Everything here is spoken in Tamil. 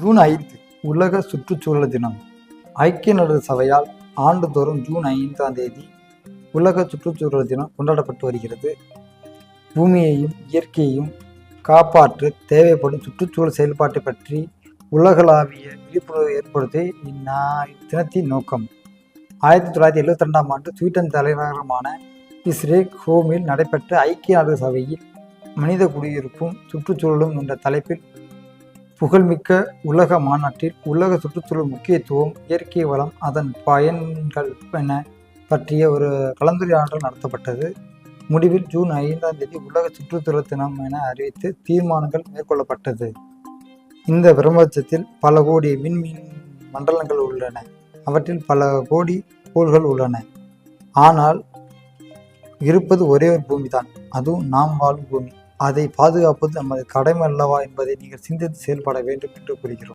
ஜூன் ஐந்து உலக சுற்றுச்சூழல் தினம். ஐக்கிய நாடுகள் சபையால் ஆண்டுதோறும் ஜூன் ஐந்தாம் தேதி உலக சுற்றுச்சூழல் தினம் கொண்டாடப்பட்டு வருகிறது. பூமியையும் இயற்கையையும் காப்பாற்ற தேவைப்படும் சுற்றுச்சூழல் செயல்பாட்டை பற்றி உலகளாவிய விழிப்புணர்வு ஏற்படுத்தி இந்நா தினத்தின் நோக்கம். ஆயிரத்தி தொள்ளாயிரத்தி எழுபத்தி ரெண்டாம் ஆண்டு ஸ்வீடன் தலைநகரமான இஸ்ரே ஹோமில் நடைபெற்ற ஐக்கிய நாடுகள் சபையில் மனித குடியிருப்பும் சுற்றுச்சூழலும் என்ற தலைப்பில் புகழ்மிக்க உலக மாநாட்டில் உலக சுற்றுச்சூழல் முக்கியத்துவம் இயற்கை வளம் அதன் பயன்கள் என பற்றிய ஒரு கலந்துரையாடல் நடத்தப்பட்டது. முடிவில் ஜூன் ஐந்தாம் தேதி உலக சுற்றுச்சூழல் தினம் என அறிவித்து தீர்மானங்கள் மேற்கொள்ளப்பட்டது. இந்த பிரபஞ்சத்தில் பல கோடி விண்மீன் மண்டலங்கள் உள்ளன. அவற்றில் பல கோடி கோள்கள் உள்ளன. ஆனால் இருப்பது ஒரே ஒரு பூமி தான் அதுவும் நாம் வாழும் பூமி. அதை பாதுகாப்பது நமது கடமை அல்லவா என்பதை நீங்கள் சிந்தித்து செயல்பட வேண்டும் என்று கூறுகிறோம்.